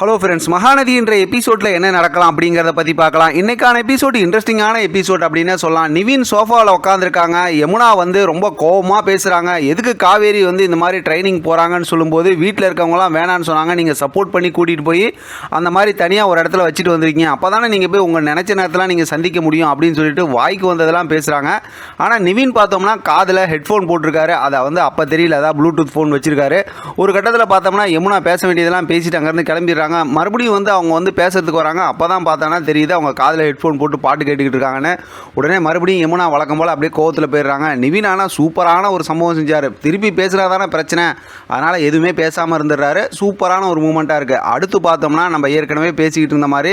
Hello friends Mahanadi என்ற எபிசோடில் என்ன நடக்கலாம் அப்படிங்கிறத பற்றி பார்க்கலாம். இன்றைக்கான எபிசோட் இன்ட்ரெஸ்டிங்கான எபிசோட் அப்படின்னு சொல்லலாம். நிவின் சோஃபாவில் உட்காந்துருக்காங்க யமுனா வந்து ரொம்ப கோவமாக பேசுகிறாங்க எதுக்கு காவேரி வந்து இந்த மாதிரி ட்ரைனிங் போகிறாங்கன்னு சொல்லும்போது வீட்டில் இருக்கவங்களாம் வேணான்னு சொன்னாங்க. நீங்கள் சப்போர்ட் பண்ணி கூட்டிகிட்டு போய் அந்த மாதிரி தனியாக ஒரு இடத்துல வச்சுட்டு வந்திருக்கீங்க. அப்போ தானே நீங்கள் போய் உங்கள் நினச்ச நேரத்தில் நீங்கள் சந்திக்க முடியும் அப்படின்னு சொல்லிட்டு வாய்க்கு வந்ததெல்லாம் பேசுகிறாங்க ஆனால் நிவின் பார்த்தோம்னா காதில் ஹெட்ஃபோன் போட்டிருக்காரு. அதை வந்து அப்போ தெரியல. அதான் ப்ளூடூத் ஃபோன் வச்சுருக்காரு. ஒரு கட்டத்தில் பார்த்தோம்னா யமுனா பேச வேண்டியதெல்லாம் பேசிட்டு அங்கேருந்து கிளம்பிடுறாங்க. மறுபடியும் வந்து அவங்க வந்து பேசுறதுக்கு வராங்க. அப்போ தான் பார்த்தோன்னா தெரியுது அவங்க காதில் ஹெட்ஃபோன் போட்டு பாட்டு கேட்டுக்கிட்டு இருக்காங்கன்னு. உடனே மறுபடியும் யமுனா வழக்கம் போல் அப்படியே கோவத்தில் போயிடுறாங்க. நிவின் ஆனால் சூப்பரான ஒரு சம்பவம் செஞ்சார். திருப்பி பேசுனா தானே பிரச்சனை. அதனால் எதுவுமே பேசாமல் இருந்துடுறாரு. சூப்பரான ஒரு மூமெண்ட்டாக இருக்குது அடுத்து பார்த்தோம்னா நம்ம ஏற்கனவே பேசிக்கிட்டு இருந்த மாதிரி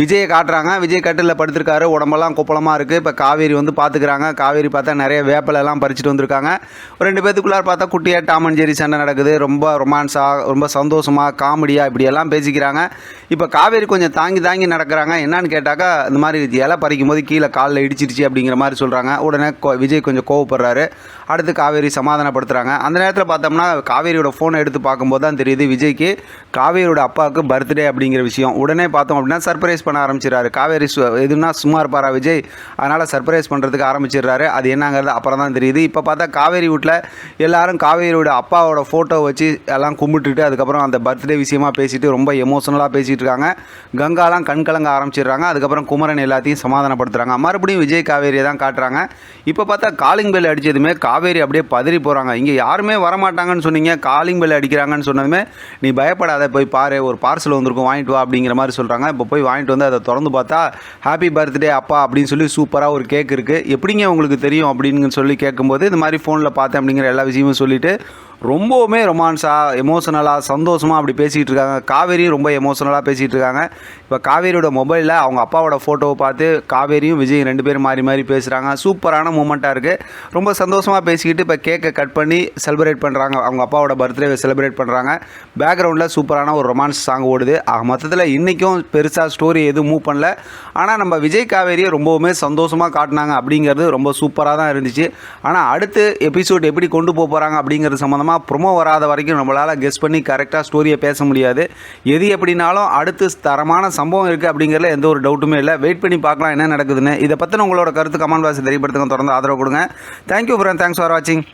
விஜயை காட்டுறாங்க. விஜய் கட்டிலில் படுத்திருக்காரு. உடம்பெல்லாம் குப்பலமாக இருக்குது இப்போ காவேரி வந்து பார்த்துக்கிறாங்க காவேரி பார்த்தா நிறைய வேப்பிலெல்லாம் பறிச்சுட்டு வந்திருக்காங்க. ஒரு ரெண்டு பேத்துக்குள்ளார் பார்த்தா குட்டியாக டாமன் ஜெரி சண்டை நடக்குது. ரொம்ப ரொமான்ஸாக ரொம்ப சந்தோஷமாக காமெடியாக இப்படியெல்லாம் பேசிக்க பேசிக்கிறாங்க இப்போ காவேரி கொஞ்சம் தாங்கி தாங்கி நடக்கிறாங்க. என்னன்னு கேட்டாக்கா இந்த மாதிரி இலை பறிக்கும் போது கீழே காலில் இடிச்சிருச்சு அப்படிங்கிற மாதிரி சொல்கிறாங்க உடனே விஜய் கொஞ்சம் கோவப்படுறாரு. அடுத்து காவேரி சமாதானப்படுத்துகிறாங்க அந்த நேரத்தில் பார்த்தோம்னா காவேரியோட ஃபோனை எடுத்து பார்க்கும்போது தான் தெரியுது விஜய்க்கு காவேரியோட அப்பாவுக்கு பர்த்டே அப்படிங்கிற விஷயம். உடனே பார்த்தோம் அப்படின்னா சர்ப்ரைஸ் பண்ண ஆரம்பிச்சிடறாரு. காவேரி சு- எதுனா சும்மா இருப்பாரா விஜய்? அதனால் சர்ப்ரைஸ் பண்ணுறதுக்கு ஆரம்பிச்சிடுறாரு. அது என்னங்கிறது அப்புறம் தான் தெரியுது. இப்போ பார்த்தா காவேரி வீட்டில் எல்லாரும் காவேரியோட அப்பாவோட ஃபோட்டோ வச்சு எல்லாம் கும்பிட்டுட்டு அதுக்கப்புறம் அந்த பர்த்டே விஷயமா பேசிட்டு ரொம்ப எமோஷனலாக பேசிகிட்டு இருக்காங்க கங்காலாம் கண் கலங்க ஆரம்பிச்சிடுறாங்க. அதுக்கப்புறம் குமரன் எல்லாத்தையும் சமாதானப்படுத்துகிறாங்க மறுபடியும் விஜய் காவேரியை தான் காட்டுறாங்க. இப்போ பார்த்தா காலிங் பெல் அடித்ததுமே காவேரி அப்படியே பதறி போகிறாங்க இங்கே யாருமே வரமாட்டாங்கன்னு சொன்னீங்க. காலிங் பெல் அடிக்கிறாங்கன்னு சொன்னதுமே நீ பயப்படாத போய் பாரு ஒரு பார்சல் வந்திருக்கும் வாங்கிட்டு வா அப்படிங்கிற மாதிரி சொல்கிறாங்க இப்போ போய் வாங்கிட்டு வந்து அதை திறந்து பார்த்தா ஹாப்பி பர்த்டே அப்பா அப்படின்னு சொல்லி சூப்பராக ஒரு கேக் இருக்குது எப்படிங்க உங்களுக்கு தெரியும் அப்படின்னு சொல்லி கேட்கும்போது இந்த மாதிரி ஃபோனில் பார்த்தேன் அப்படிங்கிற எல்லா விஷயமும் சொல்லிட்டு ரொம்பவுமே ரொமான்ஸாக எமோஷனலாக சந்தோஷமாக அப்படி பேசிகிட்டு இருக்காங்க காவேரி ரொம்ப எமோஷனலாக பேசிகிட்டு இருக்காங்க இப்போ காவேரியோட மொபைலில் அவங்க அப்பாவோட ஃபோட்டோவை பார்த்து காவேரியும் விஜய் ரெண்டு பேரும் மாறி மாறி பேசுகிறாங்க சூப்பரான மூமெண்ட்டாக இருக்குது ரொம்ப சந்தோஷமாக பேசிக்கிட்டு இப்போ கேக்கை கட் பண்ணி செலிப்ரேட் பண்ணுறாங்க அவங்க அப்பாவோட பர்த்டேவை செலிப்ரேட் பண்ணுறாங்க பேக்ரவுண்டில் சூப்பரான ஒரு ரொமான்ஸ் சாங் ஓடுது. ஆக மொத்தத்தில் இன்றைக்கும் பெருசாக ஸ்டோரி எதுவும் மூவ் பண்ணல. ஆனால் நம்ம விஜய் காவேரியை ரொம்பவுமே சந்தோஷமாக காட்டினாங்க அப்படிங்கிறது ரொம்ப சூப்பராக தான் இருந்துச்சு. ஆனால் அடுத்து எபிசோட் எப்படி கொண்டு போக போகிறாங்க அப்படிங்கிறது சம்மந்தமாக ப்ரொமோ வராத வரைக்கும் நம்மளால் கெஸ் பண்ணி கரெக்டாக ஸ்டோரியை பேச முடியாது. எது எப்படினாலும் அடுத்து தரமான சம்பவம் இருக்குது அப்படிங்கிறதுல எந்த ஒரு டவுட்டுமே இல்லை. வெயிட் பண்ணி பார்க்கலாம் என்ன நடக்குதுன்னு. இதை பற்றின உங்களோட கருத்து கமெண்ட் பாக்ஸ் தெரியப்படுத்துங்க. தொடர்ந்து ஆதரவு கொடுங்க. தேங்க்யூ ஃப்ரெண்ட் தேங்க்ஸ் ஃபார் வாட்சிங்